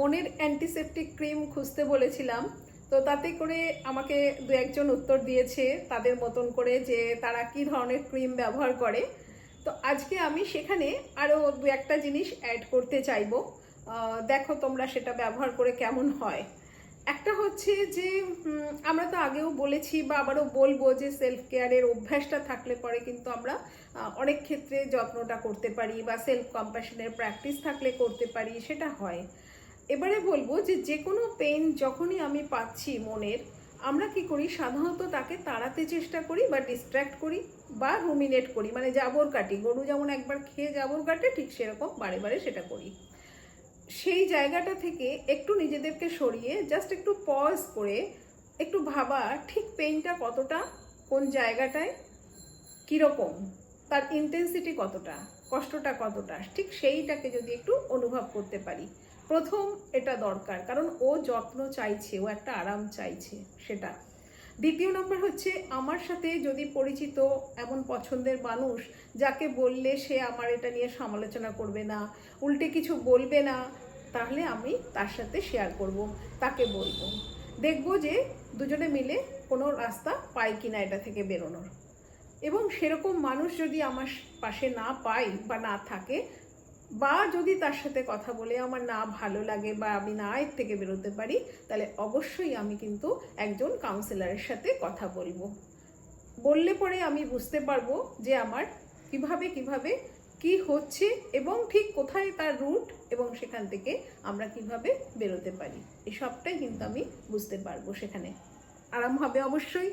মনের antiseptic cream খুঁজতে বলেছিলাম। তো তাতে করে আমাকে দু একজন উত্তর দিয়েছে তাদের মতন করে যে তারা কি ধরনের ক্রিম ব্যবহার করে। তো আজকে আমি সেখানে আরও দু একটা জিনিস অ্যাড করতে চাইব। দেখো তোমরা সেটা ব্যবহার করে কেমন হয়। একটা হচ্ছে যে আমরা তো আগেও বলেছি বা আবারও বলব যে সেলফ কেয়ারের অভ্যাসটা থাকলে পরে কিন্তু আমরা অনেক ক্ষেত্রে যত্নটা করতে পারি বা সেলফ কম্প্যাশনের প্র্যাকটিস থাকলে করতে পারি, সেটা হয়। এবারে বলব যে যে কোনো পেন যখনই আমি পাচ্ছি মনের, আমরা কি করি? সাধারণত তাকে তাড়াতে চেষ্টা করি বা ডিস্ট্র্যাক্ট করি বা রুমিনেট করি। মানে জাবর কাটি, গরু যেমন একবার খেয়ে জাবর কাটে, ঠিক সেরকম বারে বারে সেটা করি। সেই জায়গাটা থেকে একটু নিজেদেরকে সরিয়ে জাস্ট একটু পজ করে একটু ভাবা, ঠিক পেইনটা কতটা, কোন জায়গাটায়, কীরকম? তার ইন্টেন্সিটি কতটা, কষ্টটা কতটা, ঠিক সেইটাকে যদি একটু অনুভব করতে পারি। প্রথম এটা দরকার, কারণ ও যত্ন চাইছে, ও একটা আরাম চাইছে সেটা। দ্বিতীয় নম্বর হচ্ছে, আমার সাথে যদি পরিচিত এমন পছন্দের মানুষ, যাকে বললে সে আমার এটা নিয়ে সমালোচনা করবে না, উল্টে কিছু বলবে না, তাহলে আমি তার সাথে শেয়ার করব, তাকে বলব। দেখব যে দুজনে মিলে কোনো রাস্তা পাই কিনা এটা থেকে বেরোনোর। এবং সেরকম মানুষ যদি আমার পাশে না পাই বা না থাকে, বা যদি তার সাথে কথা বলে আমার না ভালো লাগে বা আমি না এর থেকে বেরোতে পারি, তাহলে অবশ্যই আমি কিন্তু একজন কাউন্সিলরের সাথে কথা বলব। বললে পরে আমি বুঝতে পারব যে আমার কীভাবে কীভাবে কি হচ্ছে এবং ঠিক কোথায় তার রুট এবং সেখান থেকে আমরা কীভাবে বেরোতে পারি। এসবটাই কিন্তু আমি বুঝতে পারব সেখানে। আরাম হবে অবশ্যই।